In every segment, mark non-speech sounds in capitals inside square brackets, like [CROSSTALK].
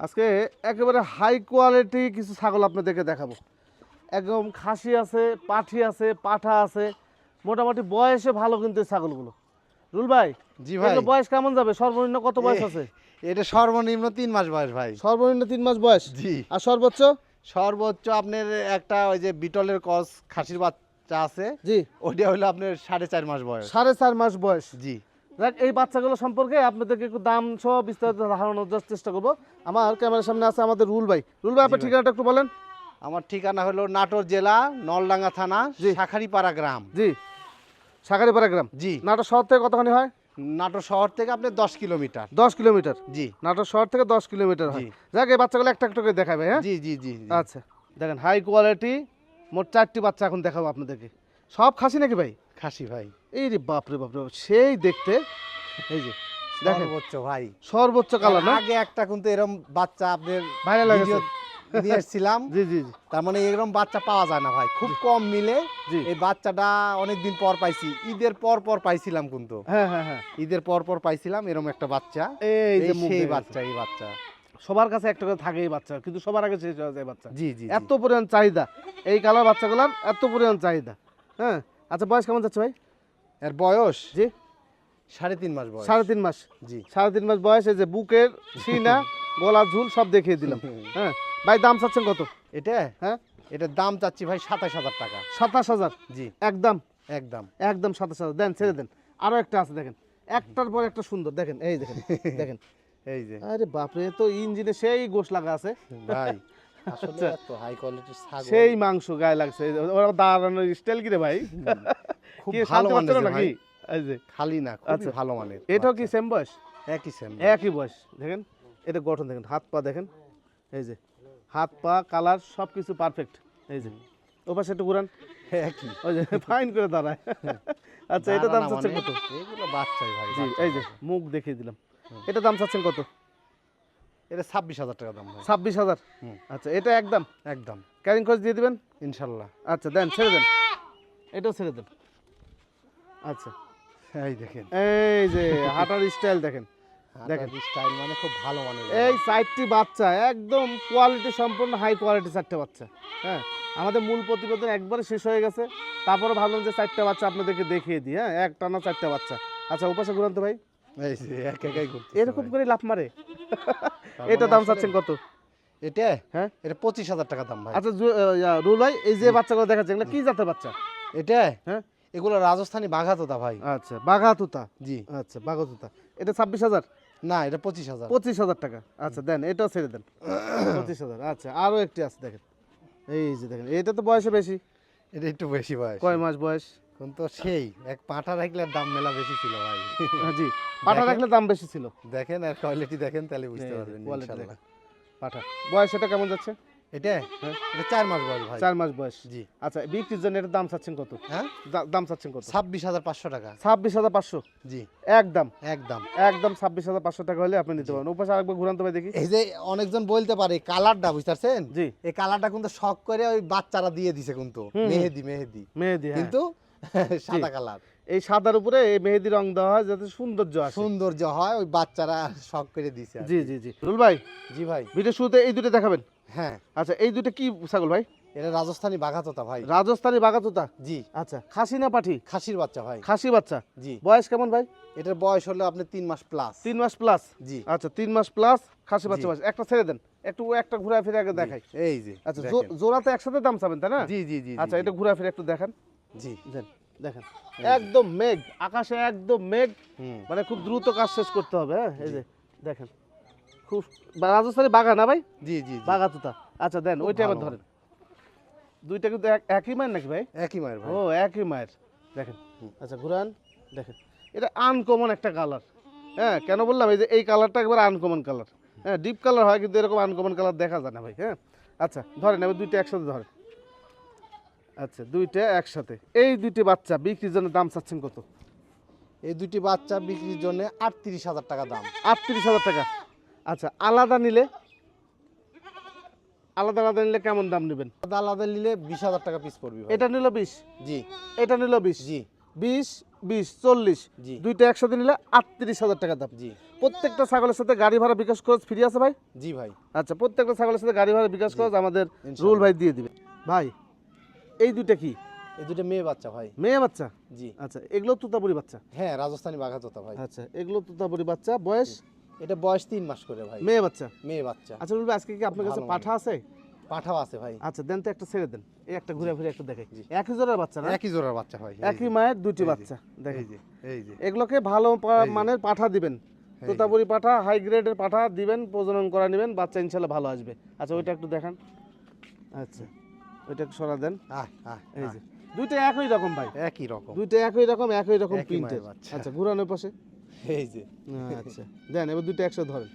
আজকে একেবারে high quality কিছু ছাগল আপনাদেরকে দেখাবো। একদম খাসি আছে পাঠি আছে পাঠা আছে মোটামুটি বয়সে ভালো কিন্তু এই ছাগলগুলো। রুল ভাই জি ভাই। বয়স কেমন যাবে? সর্বনিম্ন কত বয়স আছে? এটা সর্বনিম্ন তিন মাস বয়স ভাই। সর্বনিম্ন তিন মাস বয়স? জি। আর সর্বোচ্চ? সর্বোচ্চ আপনার একটা ওই যে বিটলের কস খাসির বাচ্চা আছে। জি। ওইটা হলো আপনার সাড়ে চার মাস বয়স। সাড়ে চার মাস বয়স। জি। দেখ এই বাচ্চাগুলো সম্পর্কে আপনাদেরকে একটু দাম সহ বিস্তারিত ধারণার চেষ্টা করব। আমার ক্যামেরার সামনে আছে আমাদের রুল ভাই। রুল ভাই আপনার ঠিকানাটা একটু বলেন। আমার ঠিকানা হলো নাটোর জেলা নলডাঙ্গা থানা। শাখারিপাড়া গ্রাম। জি। সাগারিপাড়া গ্রাম। জি। নাটোর শহর থেকে কতখানি হয়? নাটোর শহর থেকে আপনি দশ কিলোমিটার। দশ কিলোমিটার? জি। নাটোর শহর থেকে দশ কিলোমিটার হয়। যাক এই বাচ্চাগুলো একটা একটা করে দেখাবে হ্যাঁ? জি জি জি। আচ্ছা। দেখেন হাই কোয়ালিটি মোট চারটি বাচ্চা এখন দেখাবো আপনাদেরকে। সব খাসি নাকি ভাই? খাসি ভাই। এই রে বাপরে বাপরে বাপ, সেই দেখতে। এই যে দেখেন সর্বোচ্চ ভাই। সর্বোচ্চ কালার না? আগে একটা কিন্তু এরকম বাচ্চা ভাইরাল ভিডিও নিয়ে এসেছিলাম। [LAUGHS] জি জি তার মানে এরকম বাচ্চা পাওয়া যায় না ভাই খুব কম মিলে এই বাচ্চাটা অনেকদিন পর পাইছি। ঈদের পর পর পাইছিলাম কিন্তু। হ্যাঁ হ্যাঁ হ্যাঁ। ঈদের পর পর পাইছিলাম এরকম একটা বাচ্চা। এই এই যে সেই বাচ্চা এই বাচ্চা। সবার কাছে একটা করে থাকে এই বাচ্চা কিন্তু সবার আগে শেষ হয়ে যায় বাচ্চা। জি জি। এত পরিমাণ চাহিদা। এই কালার বাচ্চাগুলোর এত পরিমাণ চাহিদা। হ্যাঁ? আচ্ছা বয়স কেমন যাচ্ছে ভাই? এর বয়স? জি। সাড়ে তিন মাস বয়স। সাড়ে তিন মাস। জি। সাড়ে তিন মাস বয়স এই যে বুকের সিনা [LAUGHS] গলার ঝুল সব দেখিয়ে দিলাম। [LAUGHS] হ্যাঁ। ভাই দাম চাচ্ছেন কত? এটা? হ্যাঁ? এটার দাম চাচ্ছি ভাই সাতাশ হাজার টাকা। সাতাশ হাজার? জি। একদম? একদম। একদম সাতাশ হাজার। দেন ছেড়ে দেন। আরও একটা আছে দেখেন। একটার পর একটা সুন্দর। দেখেন এই দেখেন [LAUGHS] দেখেন। এই যে। আরে বাপরে তো ইঞ্জিনে সেই গোশ লাগা আছে। ভাই আসলে আচ্ছা। এত হাই কোয়ালিটির ছাগল। সেই মাংস গায়ে লাগছে। ওরা দাঁড়ানোর স্টাইল কি রে ভাই? খুব ভালো মানের নাকি? খালি না খুবই আচ্ছা। ভালো মানের। এটাও কি সেম বয়স? একই সেম একই বয়স। দেখেন এটা গঠন দেখেন হাত পা দেখেন। এই যে হাত পা কালার সব কিছু পারফেক্ট এই যে ও পাশে একটু ঘুরান। একই। ওই যে ফাইন করে দাঁড়ায়। আচ্ছা এটা দাম চাচ্ছেন মানে কত? এগুলো বাচ্চাই ভাই। এই যে মুখ দেখিয়ে দিলাম। এটা দাম চাচ্ছেন কত? এটা ছাব্বিশ হাজার টাকা দাম ছাব্বিশ হাজার? আচ্ছা এটা একদম? একদম। ক্যারিং খরচ দিয়ে দিবেন? ইনশাল্লাহ। আচ্ছা দেন ছেড়ে দেন। এটাও ছেড়ে দেন। আচ্ছা। এই দেখেন। এই যে হাঁটার স্টাইল দেখেন। দেখেন। স্টাইল মানে খুব ভালো মানের এই চারটি বাচ্চা একদম কোয়ালিটি সম্পূর্ণ হাই কোয়ালিটি চারটে বাচ্চা। হ্যাঁ আমাদের মূল প্রতিবেদন একবারে শেষ হয়ে গেছে। তারপরে ভাবলাম যে চারটা বাচ্চা আপনাদেরকে দেখিয়ে দিই হ্যাঁ একটা না চারটা বাচ্চা। আচ্ছা উপাসে ঘুরান তো ভাই। এই এক একাই করতে এরকম করে লাভ মারে। [LAUGHS] এটা দাম চাচ্ছেন কত? এটা? হ্যাঁ? এটা পঁচিশ হাজার টাকা দাম ভাই। আচ্ছা রুল ভাই এই যে বাচ্চাগুলো দেখাচ্ছে এগুলো কি জাতের বাচ্চা? এটা? হ্যাঁ? এগুলো রাজস্থানি বাঘাতোতা ভাই। আচ্ছা বাঘাতুতা? জি। আচ্ছা বাঘাতুতা। এটা ছাব্বিশ হাজার? না এটা পঁচিশ হাজার। পঁচিশ হাজার টাকা। আচ্ছা দেন এটাও ছেড়ে দেন। [COUGHS] পঁচিশ হাজার আচ্ছা আরও একটি আছে দেখেন। এই যে দেখেন এটা তো বয়সে বেশি। এটা একটু বেশি বয়স। কয় মাস বয়স? কিন্তু সেই এক পাঁঠা রাখলে দাম মেলা বেশি ছিল ভাই। হ্যাঁ, জি। রাখলে দাম বেশি ছিল। দেখেন আর কোয়ালিটি দেখেন তাহলে বুঝতে পারবেন বয়স এটা কেমন যাচ্ছে? এটা? হ্যাঁ। এটা চার মাস বয়স ভাই। চার মাস বয়স। জি। আচ্ছা বিক্রির জন্য এটার দাম চাচ্ছেন কত? হ্যাঁ? দাম চাচ্ছেন কত? ছাব্বিশ হাজার পাঁচশো টাকা। ছাব্বিশ হাজার পাঁচশো? জি। একদম? একদম। একদম ছাব্বিশ হাজার পাঁচশো টাকা হলে আপনি নিতে পারেন উপাসে আরেকবার ঘুরান তো ভাই দেখি। এই যে অনেকজন বলতে পারে কালারটা বুঝতে পারছেন জি। এই কালারটা কিন্তু শখ করে ওই বাচ্চারা দিয়ে দিছে কিন্তু। মেহেদি মেহেদি। মেহেদি হ্যাঁ। কিন্তু [LAUGHS] সাদা কালার। এই সাদার উপরে এই মেহেদি রং দেওয়া হয় যাতে সৌন্দর্য আসে। সৌন্দর্য হয় ওই বাচ্চারা শখ করে দিছে জি জি জি। রুল ভাই জি ভাই। ভিডিও শুরুতে এই দুটো দেখাবেন? হ্যাঁ। আচ্ছা এই দুটো কি ছাগল ভাই? এটা রাজস্থানি বাঘাতোতা ভাই। রাজস্থানী বাগাতুতা জি। আচ্ছা খাসি না পাঠি? খাসির বাচ্চা ভাই। খাসি বাচ্চা? জি। বয়স কেমন ভাই? এটার বয়স হলো আপনি তিন মাস প্লাস তিন মাস প্লাস জি। আচ্ছা তিন মাস প্লাস খাসি বাচ্চা। বয়স। একটা ছেড়ে দেন। একটু একটা ঘুরে ফিরে আগে দেখাই। এই যে আচ্ছা জোড়াতে একসাথে দাম চাবেন তাই না? জি জি জি আচ্ছা এটা ঘুরে ফিরে একটু দেখান। জি। দেন দেখেন। একদম মেঘ আকাশে একদম মেঘ। মানে খুব দ্রুত কাজ শেষ করতে হবে হ্যাঁ? এই যে দেখেন। খুব বা- রাজস্থানী না ভাই? জি জি জি। বাগাতুতা আচ্ছা দেন ওইটা আবার ধরেন। দুইটা কিন্তু এক- একই মায়ের নাকি ভাই? একই মায়ের ও একই মায়ের। দেখেন। আচ্ছা ঘুরান দেখেন। এটা আনকমন একটা কালার হ্যাঁ কেন বললাম? এই যে এই কালারটা একবার আনকমন কালার হ্যাঁ ডিপ কালার হয় কিন্তু এরকম আনকমন কালার দেখা যায় না ভাই হ্যাঁ? আচ্ছা ধরেন এবার দুইটা একসাথে ধরেন। আচ্ছা দুইটা একসাথে। এই দুইটি বাচ্চা বিক্রির জন্য দাম চাচ্ছেন কত? এই দুটি বাচ্চা বিক্রির জন্য আটত্রিশ হাজার টাকা দাম। আটত্রিশ হাজার টাকা। আচ্ছা আলাদা নিলে? আলাদা আলাদা নিলে কেমন দাম নেবেন? আলাদা আলাদা নিলে বিশ হাজার টাকা পিস পড়বে এটা নিল বিশ? জি। এটা নিল বিশ? জি। বিশ বিশ চল্লিশ। জি। দুইটা একসাথে নিলে আটত্রিশ হাজার টাকা দাম। জি। প্রত্যেকটা ছাগলের সাথে গাড়ি ভাড়া বিকাশ খরচ ফ্রি আছে ভাই? জি ভাই। আচ্ছা প্রত্যেকটা ছাগলের সাথে গাড়ি ভাড়া বিকাশ খরচ আমাদের রুল ভাই দিয়ে দিবে। ভাই এই দুইটা কি? এই দুটো মেয়ে বাচ্চা ভাই। মেয়ে বাচ্চা? জি। আচ্ছা এগুলো তুতাপুরি বাচ্চা? হ্যাঁ রাজস্থানি বাঘা তোতা ভাই। আচ্ছা এগুলো তুতাপুরি বাচ্চা বয়স? এটা বয়স তিন মাস করে ভাই। মেয়ে বাচ্চা? মেয়ে বাচ্চা। আচ্ছা ভাই আজকে কি আপনার কাছে পাঠা আছে? পাঠাও আছে ভাই। আচ্ছা দেন তো একটা ছেড়ে দেন। এই একটা ঘুরে ফিরে একটা দেখে জি। একই জোড়ার বাচ্চা না? একই জোড়ার বাচ্চা ভাই একই মায়ের দুটি বাচ্চা দেখেন। এই যে এই যে। এগুলোকে ভালো মানের পাঠা দিবেন। তোতাপুরি পাঠা হাই গ্রেডের পাঠা দিবেন প্রজনন করা নেবেন বাচ্চা ইনশাল্লাহ ভালো আসবে। আচ্ছা ওইটা একটু দেখান। আচ্ছা। ওইটা সরা দেন। এই যে দুইটা একই রকম ভাই। একই রকম। দুইটা একই রকম একই রকম প্রিন্টের আচ্ছা ঘুরানোর পাশে? এই যে। আচ্ছা দেন এবার দুইটা একশো ধরেন।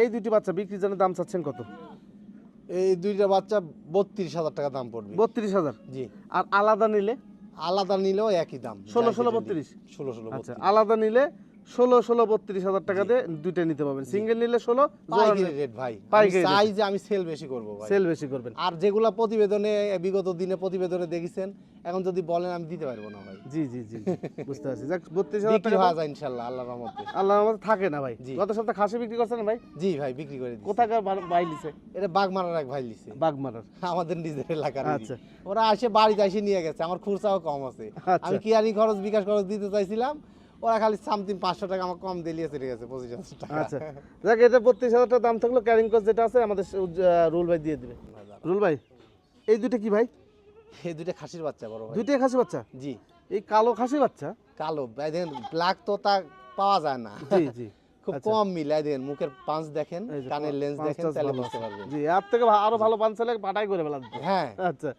এই দুইটি বাচ্চা বিক্রির জন্য দাম চাচ্ছেন কত? এই দুইটা বাচ্চা বত্রিশ হাজার টাকা দাম পড়বে। বত্রিশ হাজার? জি। আর আলাদা নিলে? আলাদা নিলেও একই দাম। ষোলো ষোলো বত্রিশ? ষোলো ষোলো আচ্ছা আলাদা নিলে ষোলো ষোলো বত্রিশ হাজার দুইটা নিতে পারবেন। সিঙ্গেল নিলে ষোলো রেট ভাই। চাই যে আমি সেল বেশি করব ভাই। সেল বেশি করবেন। আর যেগুলা প্রতিবেদনে বিগত দিনে প্রতিবেদনে দেখেছেন এখন যদি বলেন আমি দিতে পারব না ভাই। জি জি জি বুঝতে পারছি। যাক বত্রিশ হাজার টাকা হওয়া যায় ইনশাল্লাহ আল্লাহর রহমতে। আল্লাহ আমাদের থাকে না ভাই। গত সপ্তাহে খাসি বিক্রি করছেন ভাই? জি ভাই বিক্রি করে কোথাকার বাই লিছে? এটা বাগমারার এক ভাই লিছে। বাগমারার। আমাদের নিজের এলাকার আচ্ছা। ওরা আসে বাড়িতে এসে নিয়ে গেছে আমার খুরসাও কম আছে। আচ্ছা। আমি কিয়ারি খরচ বিকাশ খরচ দিতে চাইছিলাম? ওরা খালি সামথিং পাঁচশো টাকা আমার কম চলে গেছে পঁচিশ হাজার টাকা। আচ্ছা। যাক এটা বত্রিশ হাজার টাকা দাম থাকল ক্যারিং কস্ট যেটা আছে আমাদের রুল ভাই দিয়ে দিবে। রুল ভাই এই দুইটা কি ভাই? এই দুইটা খাসির বাচ্চা বড় ভাই। খাসি বাচ্চা? জি। এই কালো খাসি বাচ্চা? কালো দেখেন ব্ল্যাক তো তা পাওয়া যায় না। জি জি [LAUGHS] খুব আচ্ছা। কম মিলে দেখেন মুখের পাঁচ দেখেন কানের লেন্স দেখেন তাহলে বুঝতে পারবেন। জি এর থেকে আরও ভালো পান চাইলে পাটাই করে ফেলা। হ্যাঁ। আচ্ছা।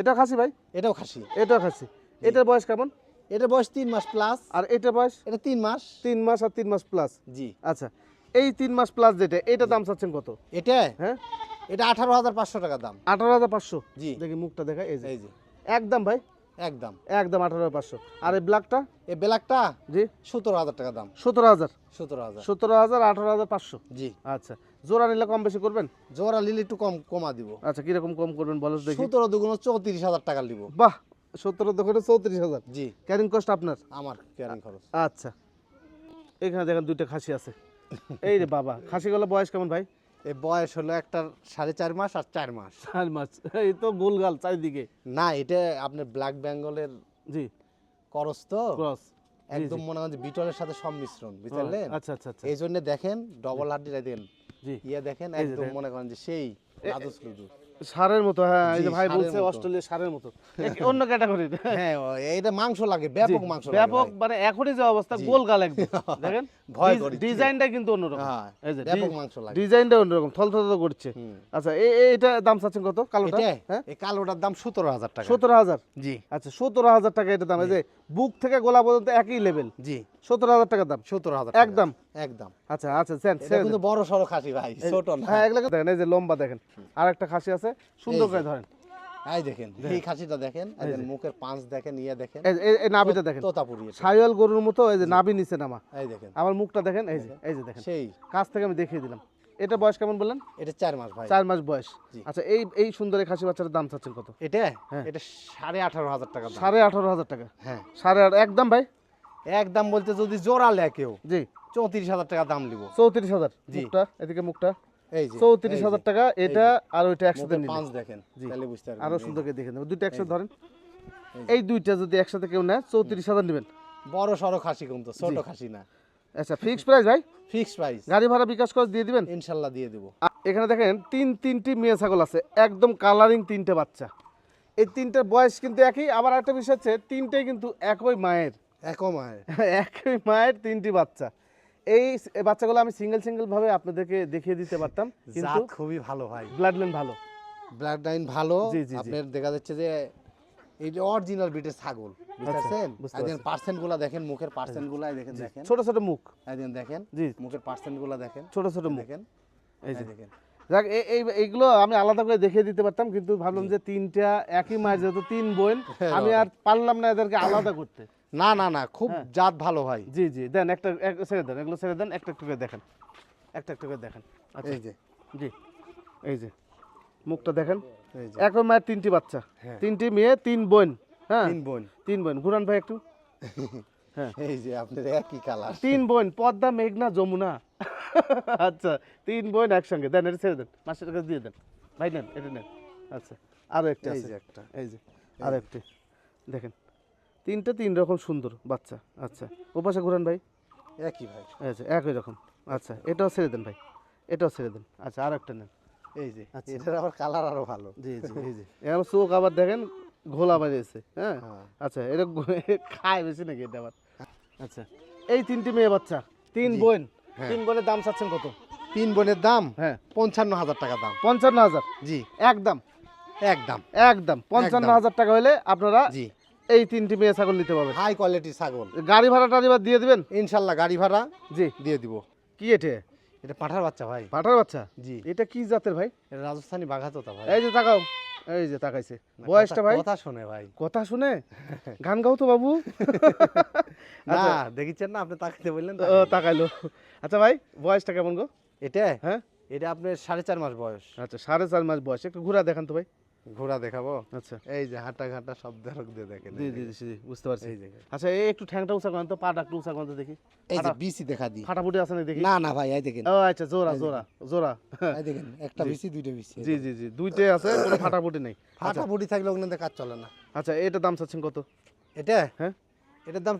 এটা খাসি ভাই? এটাও খাসি। এটাও খাসি। এটার বয়স কেমন? এটা বয়স তিন মাস প্লাস আর এটার বয়স? এটা তিন মাস। তিন মাস আর তিন মাস প্লাস জি। আচ্ছা এই তিন মাস প্লাস যেটা এটা দাম চাচ্ছেন কত? এটা? হ্যাঁ? এটা আঠারো হাজার পাঁচশো টাকা দাম। আঠারো হাজার পাঁচশো? জি। দেখি মুখটা দেখা এই যে। এই যে। একদম ভাই? একদম। একদম আঠারো হাজার পাঁচশো। আর এই ব্ল্যাকটা এই ব্ল্যাকটা জি। সতেরো হাজার টাকা দাম। সতেরো হাজার? সতেরো হাজার। সতেরো হাজার আঠারো হাজার পাঁচশো? জি। আচ্ছা জোড়া নিলে কম বেশি করবেন? জোড়া লিলে একটু কম কমা দিব। আচ্ছা কীরকম কম করবেন বলো দেখি। সতেরো দুগুণ চৌত্রিশ হাজার টাকা দিব বাহ সতেরো দোকানে চৌত্রিশ হাজার। জি। ক্যারিং কস্ট আপনার? আমার ক্যারিং খরচ। আচ্ছা। এখানে দেখেন দুইটা খাসি আছে। এই রে বাবা খাসিগুলো বয়স কেমন ভাই? এই বয়স হলো একটা সাড়ে চার মাস আর চার মাস। চার মাস। এই তো গোলগাল চারিদিকে। না এটা আপনার ব্ল্যাক বেঙ্গলের জি। করস তো? ক্রস একদম মনে হয় বিটলের সাথে সম্মিশ্রণ বুঝলেন? আচ্ছা আচ্ছা আচ্ছা। এই জন্য দেখেন ডবল হাড্ডিটা দেন। জি। ইয়ে দেখেন একদম মনে করেন যে সেই সারের মতো হ্যাঁ এই যে ভাই বলছে অস্ট্রেলিয়া সারের মতো। [LAUGHS] অন্য ক্যাটাগরির হ্যাঁ এইটা মাংস লাগে ব্যাপক মাংস ব্যাপক মানে এখনই যে অবস্থা জি। গোলগাল একদম। [LAUGHS] দেখেন? ভয় করিচ্ছে। ডিজাইনটা কিন্তু অন্যরকম। হ্যাঁ এই যে ব্যাপক মাংস লাগে। ডিজাইনটা অন্যরকম থল থল করছে আচ্ছা এই এটা দাম চাচ্ছেন কত? কালোটা? হ্যাঁ? এই কালোটার দাম সতেরো হাজার টাকা। সতেরো হাজার? জি। আচ্ছা সতেরো হাজার টাকা এটা দাম। এই যে বুক থেকে গোলা পর্যন্ত একই লেভেল জি। সতেরো হাজার টাকা দাম। সতেরো হাজার একদম। একদম। আচ্ছা আচ্ছা স্যার কিন্তু বড় সড়ো খাসি ভাই ছোট না। হ্যাঁ এগুলো দেখেন এই যে লম্বা দেখেন। আর একটা খাসি আছে সুন্দর করে ধরেন। এই দেখেন এই খাসিটা দেখেন মুখের পাঁচ দেখেন ইয়ে দেখেন। এই নাভিটা দেখেন। তোতাপুরি। সাইওয়াল গরুর মতো এই যে নাভি নিচে নামা। এই দেখেন। আমার মুখটা দেখেন এই যে। এই যে দেখেন। সেই। কাছ থেকে আমি দেখিয়ে দিলাম। এটা বয়স কেমন বললেন? এটা চার মাস ভাই। চার মাস বয়স। আচ্ছা এই এই সুন্দর খাসি বাচ্চার দাম চাচ্ছেন কত? এটা? হ্যাঁ। এটা সাড়ে আঠারো হাজার টাকা সাড়ে আঠারো হাজার টাকা। হ্যাঁ। সাড়ে একদম ভাই? একদম বলতে যদি জোড়া লেয় কেউ জি। চৌত্রিশ হাজার টাকা দাম নিব। চৌত্রিশ হাজার। জি। মুখটা এদিকে মুখটা। এই যে চৌত্রিশ হাজার টাকা এটা আর ওইটা একসাথে পাঁচ দেখেন জি। আরও সুন্দর করে দেখে নেবেন দুইটা একসাথে ধরেন। এই এই দুইটা যদি একসাথে কেউ নেয় চৌত্রিশ হাজার নেবেন। বড় সড়ো খাসি কিন্তু ছোট খাসি না। আচ্ছা ফিক্স প্রাইস ভাই? ফিক্স প্রাইস গাড়ি ভাড়া বিকাশ করে দিয়ে দিবেন? ইনশাল্লাহ দিয়ে দেবো। এখানে দেখেন তিন তিনটি মেয়ে ছাগল আছে একদম কালারিং তিনটে বাচ্চা। এই তিনটের বয়স কিন্তু একই আবার একটা বিষয় হচ্ছে তিনটেই কিন্তু একই মায়ের। একই মায়ের। [LAUGHS] একই মায়ের তিনটি বাচ্চা। এই বাচ্চাগুলো আমি সিঙ্গেল সিঙ্গেল ভাবে আপনাদেরকে দেখিয়ে দিতে পারতাম [LAUGHS] কিন্তু খুবই ভালো ভাই। ব্লাড লাইন ভালো। ব্লাড লাইন ভালো। আপনার দেখা যাচ্ছে যে এইটা অরিজিনাল বিটের ছাগল। বুঝতেছেন আচ্ছা, দেখেন পার্সেন্টগুলা দেখেন মুখের পার্সেন্ট দেখেন দেখেন। ছোট ছোট মুখ। দেখেন দেখেন জি। মুখের পার্সেন্টগুলা দেখেন। ছোট ছোট মুখ। দেখেন এই যে দেখেন। যাক এই- এই এইগুলো আমি আলাদা করে দেখিয়ে দিতে পারতাম কিন্তু ভাবলাম যে তিনটা একই মায়ের যেহেতু তিন বোন [LAUGHS] হ্যাঁ, আমি আর পারলাম না এদেরকে আলাদা করতে। না না না খুব হ্যাঁ। জাত ভালো ভাই। জি জি দেন একটা এক- ছেড়ে দেন এগুলো ছেড়ে দেন একটা একটু করে দেখেন। একটা একটু করে দেখেন। আচ্ছা। এই যে। জি এই যে মুখটা দেখেন। এই একই মায়ের তিনটি বাচ্চা। হ্যাঁ। তিনটি মেয়ে তিন বোন। হ্যাঁ। তিন বোন। তিন বোন। ঘুরান ভাই একটু। হ্যাঁ। [LAUGHS] এই যে আপনার একই কালার তিন বোন পদ্মা মেঘনা যমুনা। [LAUGHS] আচ্ছা তিন বোন একসঙ্গে। দেন এটা ছেড়ে দেন। মাসের কাছে দিয়ে দেন। ভাই নেন এটা নেন। আচ্ছা আরও একটা এই আছে। যে একটা। এই যে আর একটি। দেখেন তিনটে তিন রকম সুন্দর বাচ্চা। আচ্ছা ও পাশে ঘুরান ভাই। একই ভাই। আচ্ছা একই রকম। আচ্ছা এটাও ছেড়ে দেন ভাই। এটাও ছেড়ে দেন। আচ্ছা আর একটা নেন। এই যে আচ্ছা। এটার আবার কালার আরও ভালো। জি জি এই যে এরকম চোখ আবার দেখেন ঘোলা বেরিয়েছে হ্যাঁ? হ্যাঁ। আচ্ছা এটা খায় বেশি নাকি এটা আবার? আচ্ছা। এই তিনটি মেয়ে বাচ্চা তিন বোন হ্যাঁ। তিন বোনের দাম চাচ্ছেন কত? তিন বোনের দাম? হ্যাঁ। পঞ্চান্ন হাজার টাকা দাম। পঞ্চান্ন হাজার? জি। একদম একদম একদম পঞ্চান্ন হাজার টাকা হলে আপনারা জি। এই তিনটি মেয়ে ছাগল নিতে পারবেন। হাই কোয়ালিটির ছাগল। গাড়ি ভাড়া টাড়ি ভাড়া দিয়ে দিবেন? ইনশাল্লাহ গাড়ি ভাড়া জি। দিয়ে দিব। কি এটা? এটা পাঠার বাচ্চা ভাই। পাঠার বাচ্চা? জি। এটা কি জাতের ভাই? এটা রাজস্থানি বাঘাতোতা ভাই। এই যে তাকাও। এই যে তাকাইছে। বয়সটা ভাই? কথা শোনে ভাই। কথা শুনে? গান গাও তো বাবু। [LAUGHS] না দেখিছেন না আপনি তাকাইতে বললেন ও, তাকাইলো। আচ্ছা ভাই বয়সটা কেমন গো? এটা? হ্যাঁ? এটা আপনার সাড়ে চার মাস বয়স। আচ্ছা সাড়ে চার মাস বয়স। একটু ঘুরা দেখান তো ভাই। ঘোড়া দেখাবো? আচ্ছা। এই যে হাঁটা ঘাটা সব দেরক দিয়ে দেখেন। জি জি জি, বুঝতে পারছি। এই যে আচ্ছা এই একটু ঠ্যাংটা উঁচা করেন তো পাটা একটু উঁচা করেন তো দেখি। এই যে বিসি দেখা দি ফাটাফুটি আছে না দেখি? না না ভাই এই দেখেন। ও আচ্ছা জোরা জোরা জোরা এই দেখেন একটা বিসি দুইটা বিসি জি জি জি দুইটাই আছে কোনো ফাটাফুটি নেই। ফাটা ফুটি থাকলে ওগুলো কাজ চলে না। আচ্ছা এটা দাম চাচ্ছেন কত? এটা? হ্যাঁ? এটার দাম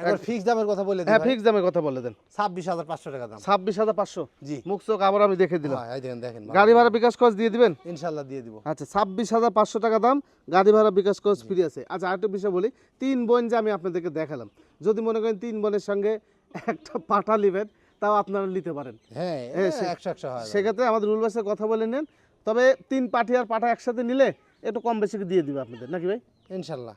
একবার ফিক্স দামের কথা বলে হ্যাঁ ফিক্স দামের কথা বলে দেন। ছাব্বিশ হাজার পাঁচশো টাকা দাম। ছাব্বিশ হাজার পাঁচশো? জি। মুখ আবার আমি দেখে দিলাম। হ্যাঁ দেখেন দেখেন গাড়ি ভাড়া বিকাশ খরচ দিয়ে দিবেন? ইনশাল্লাহ দিয়ে দিব। আচ্ছা ছাব্বিশ হাজার পাঁচশো টাকা দাম গাড়ি ভাড়া বিকাশ খরচ ফ্রি আছে। আচ্ছা আরেকটা বিষয় বলি তিন বোন যে আমি আপনাদেরকে দেখালাম যদি মনে করেন তিন বোনের সঙ্গে একটা পাঠা নেবেন তাও আপনারা নিতে পারেন। হ্যাঁ হ্যাঁ, সেক্ষেত্রে আমাদের রুল বাসের কথা বলে নেন। তবে তিন পাঠি আর পাঠা একসাথে নিলে একটু কম বেশি দিয়ে দিবে আপনাদের। নাকি ভাই? ইনশাল্লাহ